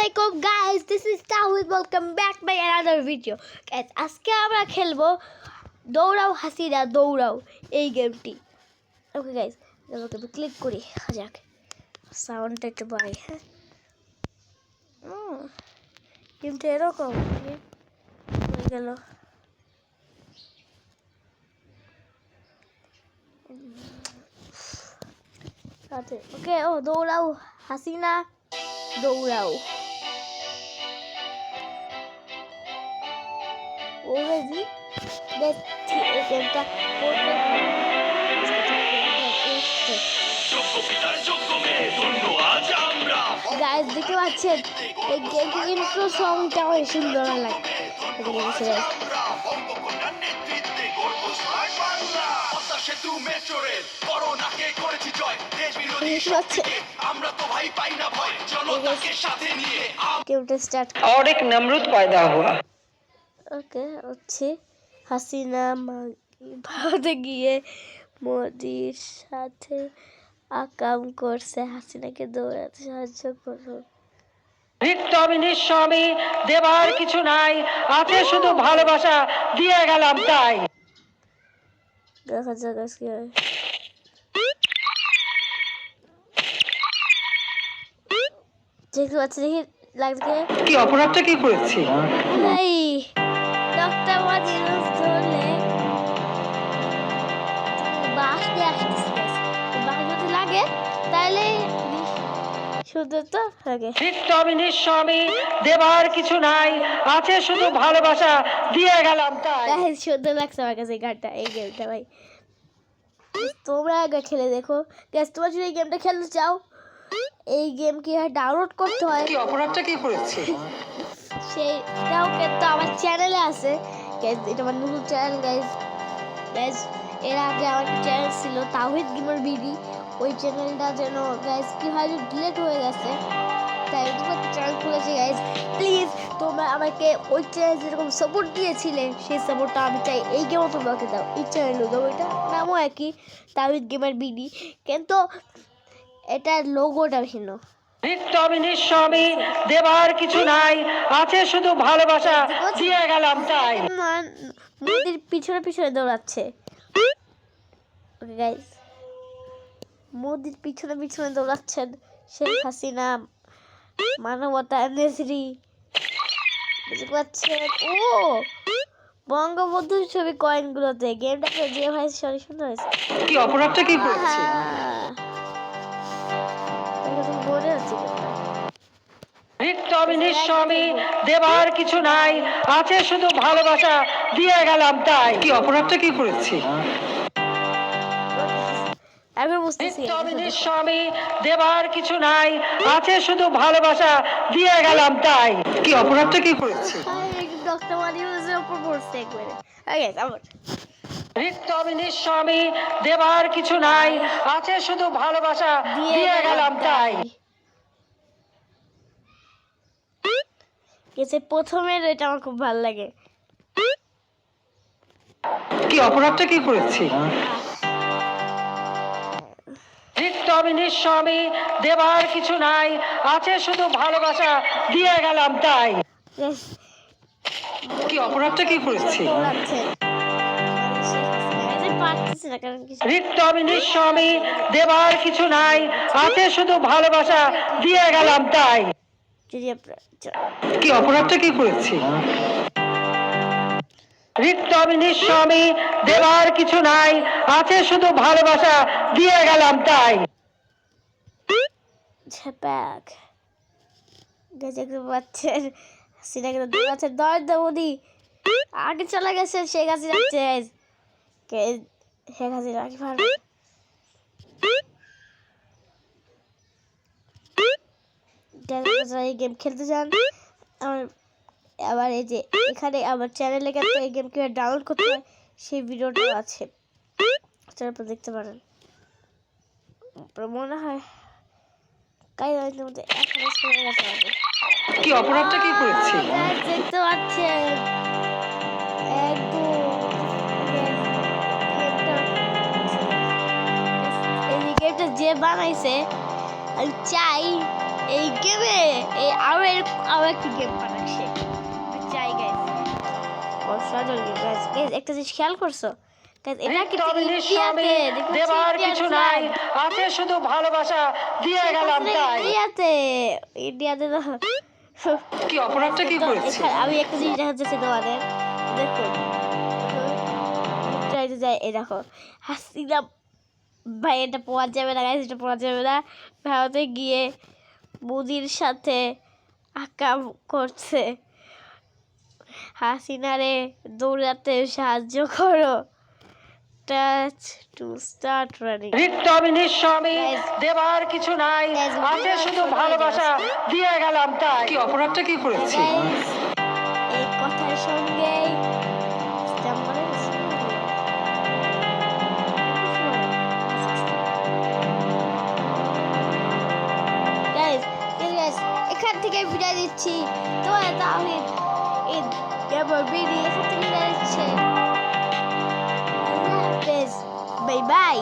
আলাইকুম guys this is Tahid welcome back my another video guys আজকে আমরা খেলব দৌড়াও হাসিনা, দৌড়াও এই গেমটি ওকে গাইস আমাকে ক্লিক করি, যাক সাউন্ডটা একটু বাড়াই হ্যাঁ। গেমটা এরকম, হয়ে গেল। ওকে ও, দৌড়াও হাসিনা, দৌড়াও। অলরেডি দেখছি এই গেমটা গাইজ দেখতে পাচ্ছেন এই গেমটি ইন্ট্রো সংটা অনেক সুন্দর লাগে এটা দেখেছি guys। সেতু মেট্রোরেল করোনাকে করেছি জয় দেশ বিরোধী দেখতে পাচ্ছেন আমরা তো ভাই পাই না ভয় জনতাকে সাথে নিয়ে গেমটা স্টার্ট और एक नमरूद पैदा हुआ ওকে হচ্ছে হাসিনা ভারতে গিয়ে মোদির সাথে আকাম করছে। হাসিনাকে দৌড়াতে সাহায্য করুন ভিক্টমিনীর স্বামী দেবার কিছু নাই আছে শুধু ভালোবাসা দিয়ে গেলাম তাই। দেখা যাক আজকে দেখতে পাচ্ছি দেখি লাগছে। কি অপরাধটা কি করেছি? এই ওয়াজিরুস ধরলে বাস দিয়ে আসতেছে বাস। যদি লাগে তাহলে শুধু তো লাগে। স্বামী দেবার কিছু নাই। আছে শুধু ভালোবাসা দিয়ে গেলাম তাই। সুন্দর লাগছে আমার কাছে গানটা এই গেমটা ভাই। তোমরা আগে খেলে দেখো। গ্যাস তোমরা যদি এই গেমটা খেলতে চাও এই গেম কি ডাউনলোড করতে হয়? অপরাধটা কি করেছি? সেইটাও কিন্তু আমার চ্যানেলে আছে। গ্যাস এটা আমার নতুন চ্যানেল গাইজ গ্যাস এর আগে আমার চ্যানেল ছিল তাহিদ গেমার বিডি ওই চ্যানেলটা যেন গাইজ কি হয় ডিলেট হয়ে গেছে, তাই চ্যানেল খুলেছি গাইজ প্লিজ তোমরা আমাকে ওই চ্যানেল যেরকম সাপোর্ট দিয়েছিলে, সেই সাপোর্টটা আমি চাই। এই গেমও তোমাকে দাও। এই চ্যানেলও দাও এটা নামও একই তাহিদ গেমার বিডি কিন্তু এটার লোগোটা ভিন্ন। দেবার কিছু নাই। আছে শুধু ভালোবাসা। দিয়ে গেলাম তাই। মান পিছনে পিছনে দৌড়াচ্ছে। ওকে গাইস মোদির পিছনে পিছনে দৌড়াচ্ছেন শেখ হাসিনা মানবতা নেসরি বুঝতে পারছেন? ও! বঙ্গবন্ধুর ছবি কয়েনগুলোতে গেমটাকে যে ভাই সরি সুন্দর হয়েছে কি অপরাধটা কি করেছি? হচ্ছে গেমটা। ভিক্টমিনীর স্বামী দেবার কিছু নাই আছে শুধু ভালোবাসা দিয়ে গেলাম তাই। কি অপরাধটা কি করেছি? স্বামী দেবার কিছু নাই আছে শুধু ভালোবাসা দিয়ে গেলাম তাই। কি অপরাধটা কি করেছি? ডক্টর মারিউসের উপর পড়ছে একবারে। ওকে আবার ভিক্টমিনীর স্বামী দেবার কিছু নাই আছে শুধু ভালোবাসা দিয়ে গেলাম তাই। গেছে প্রথমের এটা আমার খুব ভালো লাগে। কি অপরাধটা কি করেছি? ভিক্টমিনীর স্বামী দেবার কিছু নাই আছে শুধু ভালোবাসা দিয়ে গেলাম তাই। কি অপরাধটা কি করেছি? ভিক্টমিনীর স্বামী দেবার কিছু নাই আছে শুধু ভালোবাসা দিয়ে গেলাম তাই। যদি আপনারা কি অপরাধটা কি করেছি? স্বামী দেবার কিছু নাই আছে শুধু ভালোবাসা দিয়ে গেলাম তাই। গেছে পাচ্ছেন হাসিনা কিন্তু দৌড়ি আগে চলে গেছে শেখ হাসিনা চেজ কে শেখ হাসিনা কি এই গেম খেলতে চান আমার আবার এই যে এখানে আমার চ্যানেলে কিন্তু এই গেম কীভাবে ডাউনলোড করতে হয় সেই ভিডিওটাও আছে আপনারা দেখতে পারেন মনে হয় কাই হয়তো মধ্যে এক মিনিট করে গেছে কি অপরাধটা কি করেছি দেখতে পাচ্ছেন একদম এই যে বানাইছে আমি চাই এই গেমে এই আরও এরকম একটি গেম বানাচ্ছে। যাই গাইস সজল গাইস একটা জিনিস খেয়াল করছ? গাইস এটা কি তবে নিঃস্বামী দেবার কিছু নাই। আছে শুধু ভালোবাসা দিয়ে গেলাম তাই। ইন্ডিয়াতে ইন্ডিয়াতে না কি অপরাধটা কি করেছে? আমি একটা জিনিস দেখাচ্ছি তোমাদের। দেখুন। ট্রাই যায় এই দেখো। হাসিনা ভাই এটা পাওয়া যাবে না গাইজ এটা পাওয়া যাবে না। ভারতে গিয়ে মোদির সাথে আঁকা করছে। হাসিনারে দৌড়াতে সাহায্য করো। টাচ টু স্টার্ট রানিং রিক্ত স্বামী নিঃস্বামী দেবার কিছু নাই। শুধু ভালোবাসা দিয়ে গেলাম তাই। কি অপরাধটা কি করেছে? থেকে বিদায় দিচ্ছি তোমার তাহিদ ঈদ এবার বিডি এখান থেকে বিদায় দিচ্ছে বাই বাই